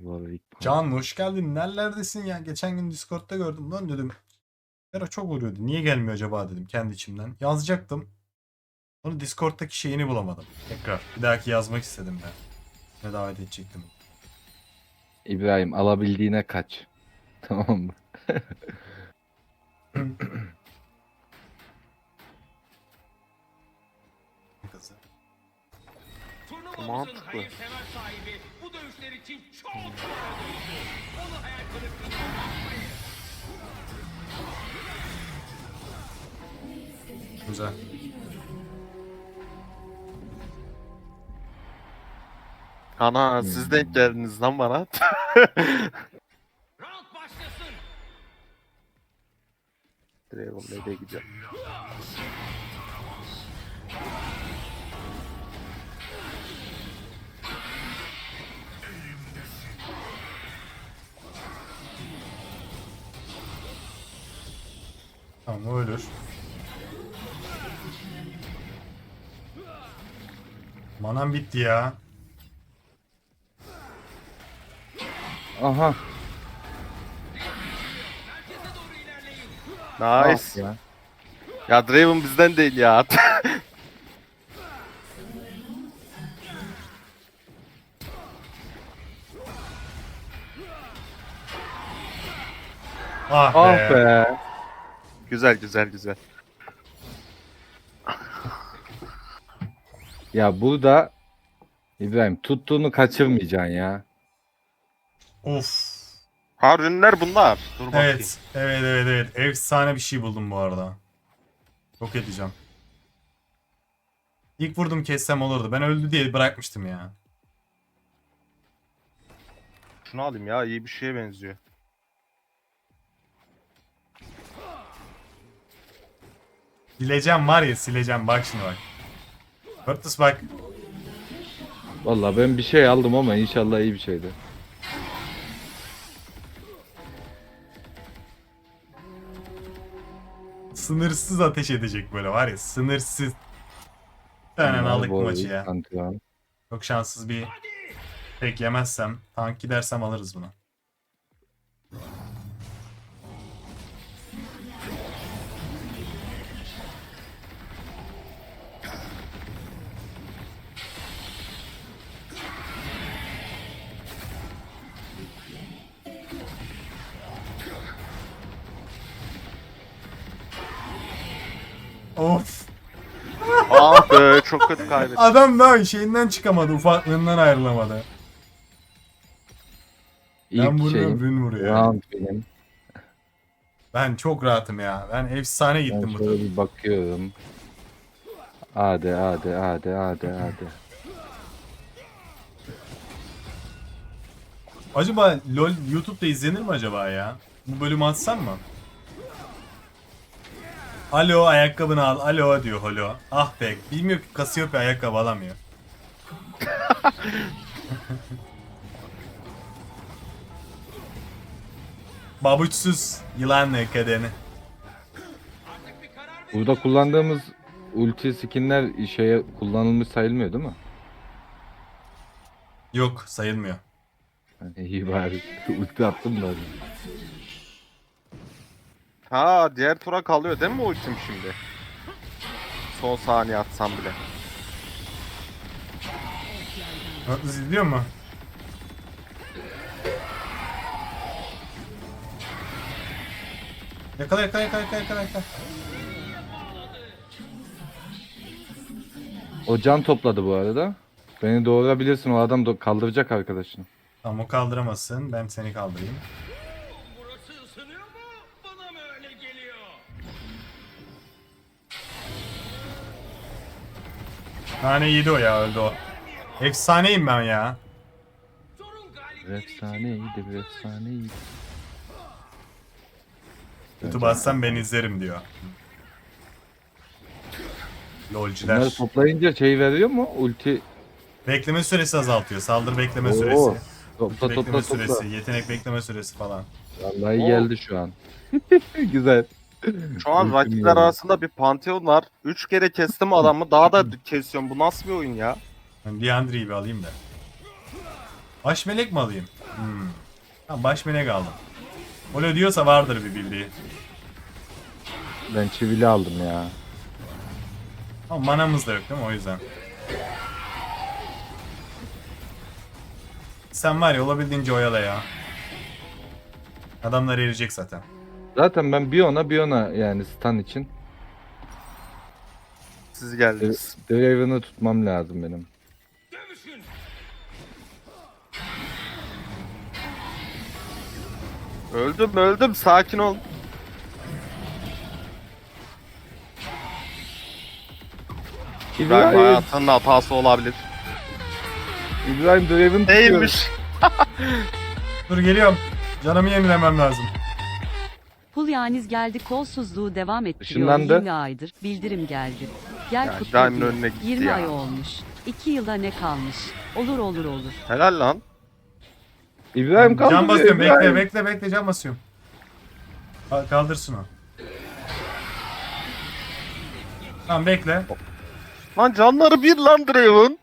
Warwick. Can hoş geldin. Nerelerdesin ya? Geçen gün Discord'da gördüm lan dedim. Era çok vuruyordu. Niye gelmiyor acaba dedim kendi içimden. Yazacaktım. Onu Discord'daki şeyini bulamadım. Tekrar. Bir dahaki yazmak istedim ben. Ne davet edecektim. İbrahim alabildiğine kaç. Tamam mı? Mantıklı. sahibi bu dövüşler için çok. Onu hayal kırıklığına uğratmayın. Güzel. Ana siz denk geldiniz lan bana. Round başlasın. Dragon nereye gidiyor? Tamam o ölür. Manam bitti ya. Aha. İlerleyin. Nice. ah ya. Ya Draven bizden değil ya. Ah, Ah be. be. Güzel güzel güzel. Ya burada İbrahim tuttuğunu kaçırmayacaksın ya. Of. Ha ürünler bunlar. Dur bakayım. Evet. Evet evet evet. Efsane bir şey buldum bu arada. Yok edeceğim. İlk vurdum kessem olurdu. Ben öldü diye bırakmıştım ya. Şunu alayım ya iyi bir şeye benziyor. Sileceğim var ya sileceğim. Bak şimdi bak. Curtis bak. Vallahi ben bir şey aldım ama inşallah iyi bir şeydi. Sınırsız ateş edecek böyle var ya. Sınırsız. Bunlar aldık bu maçı ya. Çok şanssız bir tek yemezsem. Tank gidersem alırız bunu. Of. Ah be çok kötü kaybettim. Adam daha şeyinden çıkamadı. Ufaklığından ayrılamadı. İlk ben vuruyorum, şeyim. Rün vuruyor. Round benim. Ben çok rahatım ya. Ben efsane Ben gittim bu şöyle tur. bir bakıyorum. Hadi hadi hadi hadi hadi. Acaba LoL YouTube'da izlenir mi acaba ya? Bu bölümü atsam mı? Alo ayakkabını al. Alo diyor Holo. Ah be. Bilmiyor ki Cassiopeia ayakkabı alamıyor. Babuçsuz yılan kadeni. Burada kullandığımız ulti skinler şeye kullanılmış sayılmıyor değil mi? Yok sayılmıyor. Yani iyi bari. ulti attım da. Ha diğer tura kalıyor değil mi ultim şimdi? Son saniye atsam bile. Atlas izliyor mu? Yakala yakala yakala yakala yakala. yakala. O can topladı bu arada. Beni doğurabilirsin o adam da kaldıracak arkadaşını. Tamam o kaldıramazsın. Ben seni kaldırayım. Tane yedi o ya öldü o. Efsaneyim ben ya. Bir için. efsaneydi bir efsaneydi. YouTube atsam ben izlerim diyor. Bunları Lolciler. toplayınca şey veriyor mu? Ulti Bekleme süresi azaltıyor. Saldırı bekleme Oo, süresi. topla bekleme topla süresi, topla. yetenek bekleme süresi falan. Vallahi Oo. geldi şu an. Güzel. Şu an rakipler arasında bir panteon var. 3 kere kestim adamı daha da kesiyorum. Bu nasıl bir oyun ya? Ben bir alayım da. Baş melek mi alayım? Hmm. Tamam baş melek aldım. Öyle diyorsa vardır bir bildiği. Ben çivili aldım ya. Ama manamız da yok değil mi o yüzden. Sen var ya olabildiğince oyala ya. Adamlar erecek zaten. Zaten ben bir ona bir ona yani stun için Siz geldiniz. Draven'ı tutmam lazım benim. Öldüm öldüm sakin ol. İbrahim İbrahim, hayatının hatası olabilir. İbrahim Draven tutuyor. Neymiş? Dur geliyorum. Canımı yenilemem lazım. Pulyaniz geldi kolsuzluğu devam ettiriyor Işınlandı. 20 aydır. Bildirim geldi. Gel Ya, kutlu önüne gitti 20 ya. ay olmuş. 2 yılda ne kalmış? Olur olur olur. Helal lan. İbrahim kaldı. Can basıyorum. Bekle bekle bekle can basıyorum. Ka- Kaldırsın o. Tamam bekle. Lan canları bir lan Draven.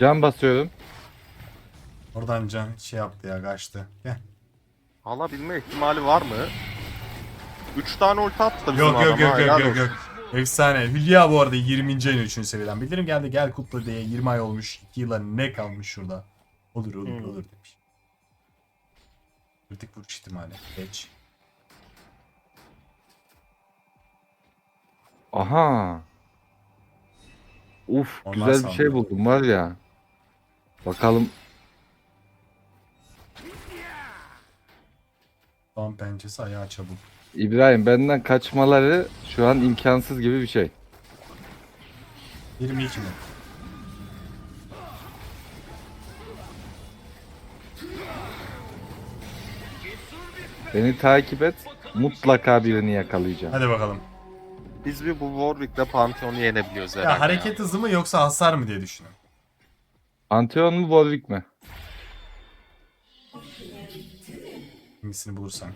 Can basıyorum. Oradan can şey yaptı ya kaçtı. Gel. Alabilme ihtimali var mı? 3 tane ulti attı bizim Yok yok adam, yok ha, yok helal yok olsun. yok. Efsane. Hülya bu arada 20. ayın 3. seviyeden. Bildirim geldi gel kutla diye 20 ay olmuş. 2 yıla ne kalmış şurada. Olur olur Hmm. olur demiş. Kritik vuruş ihtimali. Geç. Aha. Uf Ondan güzel bir şey buldum var ya. Bakalım Tam pençesi ayağı çabuk. İbrahim benden kaçmaları şu an imkansız gibi bir şey. 22 mi? Beni takip et. Mutlaka birini yakalayacağım. Hadi bakalım. Biz bir bu Warwick'le Pantheon'u yenebiliyoruz herhalde. Ya hareket hızı mı yoksa hasar mı diye düşünüyorum. Pantheon mu Warwick mi? Hangisini bulursan.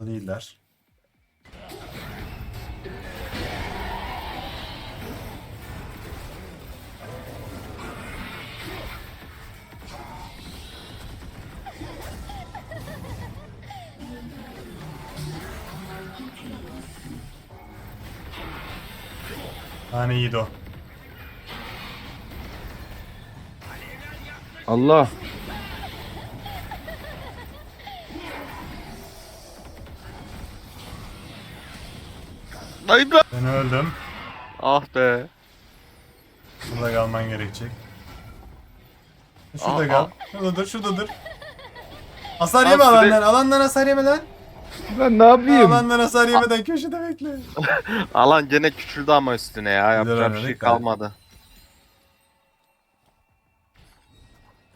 Değiller. Tane iyiydi o. Allah. Hayda. Ben öldüm. Ah be. Burada kalman gerekecek. Şurada Aa, kal. aa. Şurada dur, şurada dur. Hasar yeme süre- alandan. Alandan hasar yeme lan. Ben ne yapayım? Alandan hasar yemeden köşede bekle. Alan gene küçüldü ama üstüne ya. Yapacak bir oynadık şey da. kalmadı.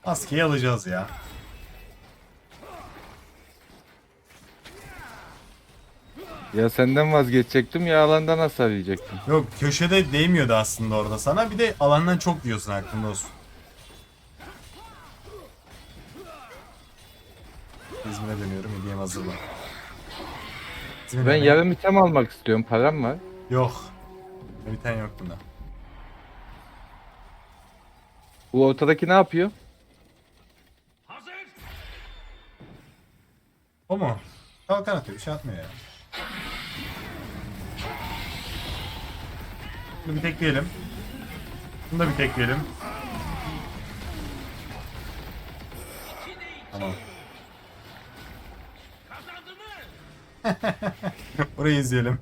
Maskeyi alacağız ya. Ya senden vazgeçecektim ya alandan hasar yiyecektim. Yok köşede değmiyordu aslında orada sana. Bir de alandan çok yiyorsun aklında olsun. İzmir'e dönüyorum. Hediyem hazırla. İzmir'e Ben mi? yarım item almak istiyorum. Param var. Yok. Bir tane yok bunda. Bu ortadaki ne yapıyor? Hazır. O mu? Kalkan atıyor. Bir şey atmıyor ya. Bunu bir tekleyelim. Bunu da bir tekleyelim. Tamam. Burayı izleyelim.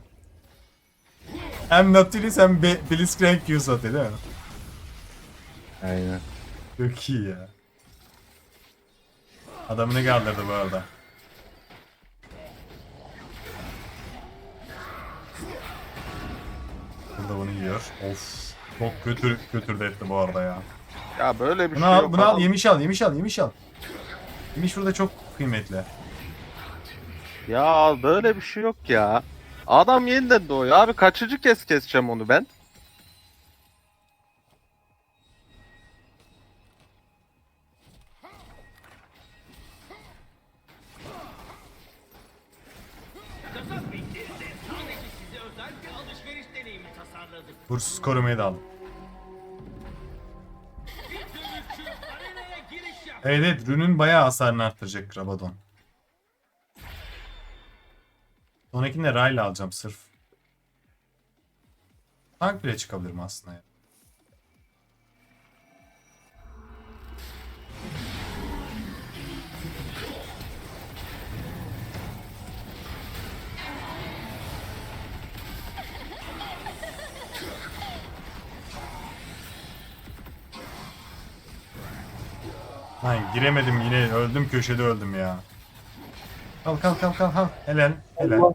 Hem Nautilus hem Be Blitzcrank Q satıyor değil mi? Aynen. Çok iyi ya. Adamını kaldırdı bu arada. Yiyor. Of. Çok kötü götürdü etti bu arada ya. Ya böyle bir Bunu şey al, yok. bunu al, adam. yemiş al, yemiş al, yemiş al. Yemiş burada çok kıymetli. Ya böyle bir şey yok ya. Adam yeniden doğuyor. Abi kaçıncı kez keseceğim onu ben? Bursuz korumayı da aldım. Evet evet Rün'ün bayağı hasarını arttıracak Rabadon. Sonrakini de Rayla alacağım sırf. Tank bile çıkabilirim aslında ya. Lan giremedim yine öldüm köşede öldüm ya. Kal kal kal kal kal. Helal helal.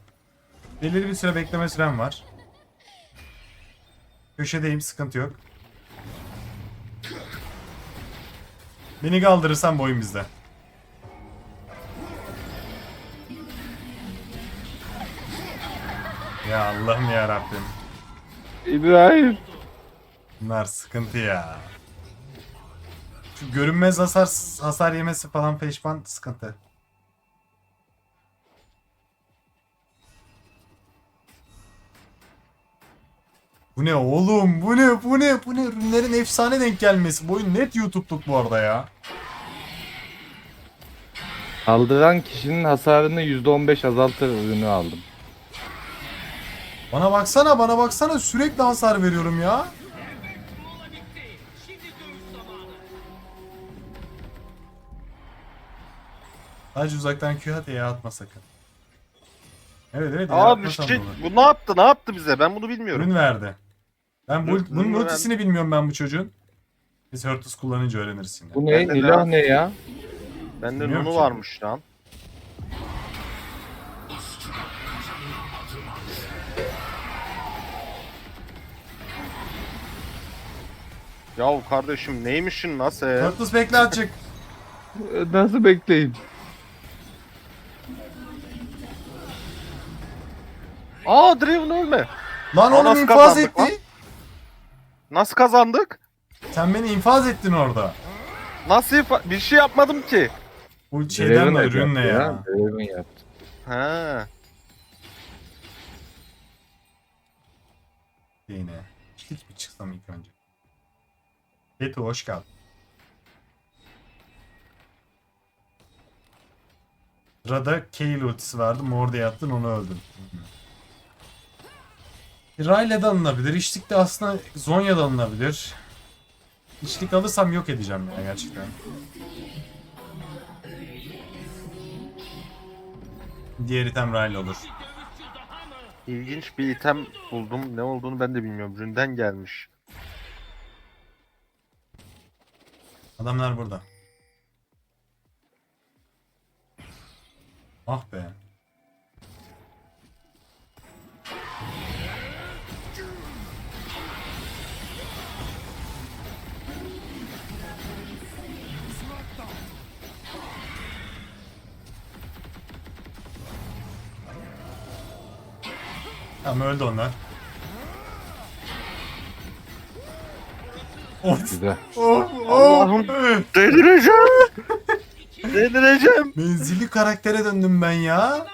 Belirli bir süre bekleme sürem var. Köşedeyim sıkıntı yok. Beni kaldırırsan bu oyun bizde. Ya Allah'ım ya Rabbim. İbrahim. Bunlar sıkıntı ya. Şu görünmez hasar hasar yemesi falan peşman sıkıntı. Bu ne oğlum? Bu ne? Bu ne? Bu ne? Ürünlerin efsane denk gelmesi. Bu oyun net YouTube'luk bu arada ya. Kaldıran kişinin hasarını %15 azaltır ürünü aldım. Bana baksana, bana baksana. Sürekli hasar veriyorum ya. Sadece uzaktan Q at ya atma sakın. Evet evet. ya Abi sen bunu. bu ne yaptı ne yaptı bize ben bunu bilmiyorum. Ürün verdi. Ben bu, Ürün- bunun ultisini bilmiyorum ben bu çocuğun. Biz Hurtus kullanınca öğreniriz yine. Bu ne? Ben de Nilah daha- ne ya? Bende Bilmiyorum Nunu ki. varmış lan. Yahu kardeşim neymişin nasıl? Hurtus bekle azıcık. Nasıl bekleyeyim? Aa Draven ölme. Lan Aa, nasıl infaz kazandık etti. lan? Nasıl kazandık? Sen beni infaz ettin orada. Nasıl ifa- bir şey yapmadım ki. Bu şeyden mi Draven ürün ne yaptı ya? Draven yaptı. He. Yine. Hiç mi çıksam ilk önce? Ketu hoş geldin. Sırada Kayle ultisi vardı. Morde attın onu öldün. Rayle'de alınabilir. İçlik de aslında Zonya'da alınabilir. İçlik alırsam yok edeceğim ya gerçekten. Diğer item Ryle olur. İlginç bir item buldum. Ne olduğunu ben de bilmiyorum. Ründen gelmiş. Adamlar burada. Ah be. Tamam öldü onlar. Of Güzel. of of. Delireceğim. Delireceğim. Menzilli karaktere döndüm ben ya.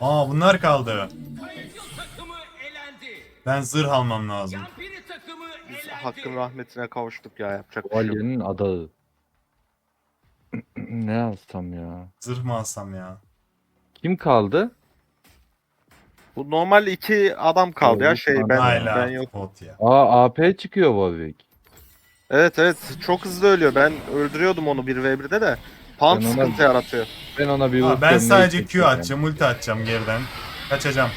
Aa bunlar kaldı. Kayıcı takımı elendi. Ben zırh almam lazım. Elendi. Hakkın rahmetine kavuştuk ya yapacak bir şey yok. Valye'nin adağı. ne alsam ya? Zırh mı alsam ya? Kim kaldı? Bu normal iki adam kaldı ya şey ben- ben Hala ben yok. bot ya. Aa AP çıkıyor Warwick. Evet evet çok hızlı ölüyor. Ben öldürüyordum onu 1v1'de de. Pump Ben ona- sıkıntı yaratıyor. Ben ona bir Aa, ben sadece Q ya. atacağım, ulti atacağım geriden. Kaçacağım.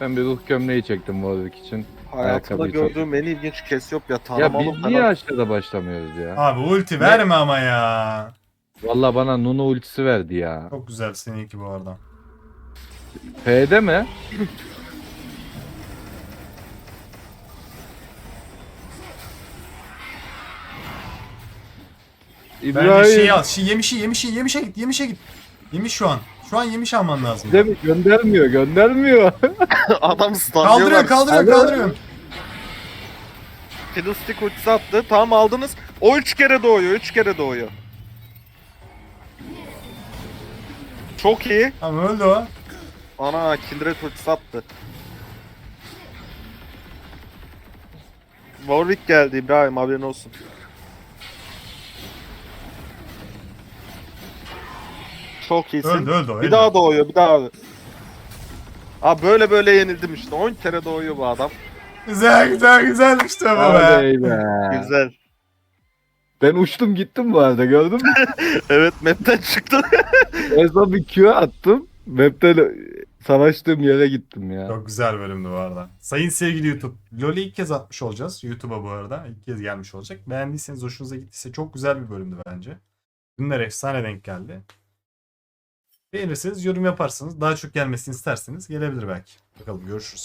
Ben bir ruh gömleği çektim Warwick için. Hayatımda Ayakkabıyı gördüğüm en ilginç kes yok ya Ya tanımalı biz niye aşağıda başlamıyoruz ya? Abi ulti verme ama ya. Valla bana Nunu ultisi verdi ya. Çok güzel seninki bu arada. F'de mi? Bence İbrahim. şey al. Şey, yemişi yemişi yemişe git yemişe git. Yemiş şu an. Şu an yemiş alman lazım. Değil mi? Göndermiyor, göndermiyor. Adam Kaldırıyor stunlıyorlar. kaldırıyor Alo. kaldırıyor. Fiddlestick ultisi attı. Tamam aldınız. O üç kere doğuyor. Üç kere doğuyor. Çok iyi. Tamam öldü o. Ana Kindred ultisi attı. Warwick geldi İbrahim haberin olsun. Çok iyisin. Öldü, öldü, öldü. Bir daha doğuyor bir daha. Aa böyle böyle yenildim işte. 10 kere doğuyor bu adam. Güzel güzel güzel işte bu be. Be. Güzel. Ben uçtum gittim bu arada gördün mü? evet map'ten çıktı. en son bir Q attım. Map'ten savaştığım yere gittim ya. Çok güzel bölümdü bu arada. Sayın sevgili YouTube. LoL'ü ilk kez atmış olacağız. YouTube'a bu arada. İlk kez gelmiş olacak. Beğendiyseniz, hoşunuza gittiyse çok güzel bir bölümdü bence. Günler efsane denk geldi. Beğenirseniz yorum yaparsınız. Daha çok gelmesini isterseniz gelebilir belki. Bakalım görüşürüz.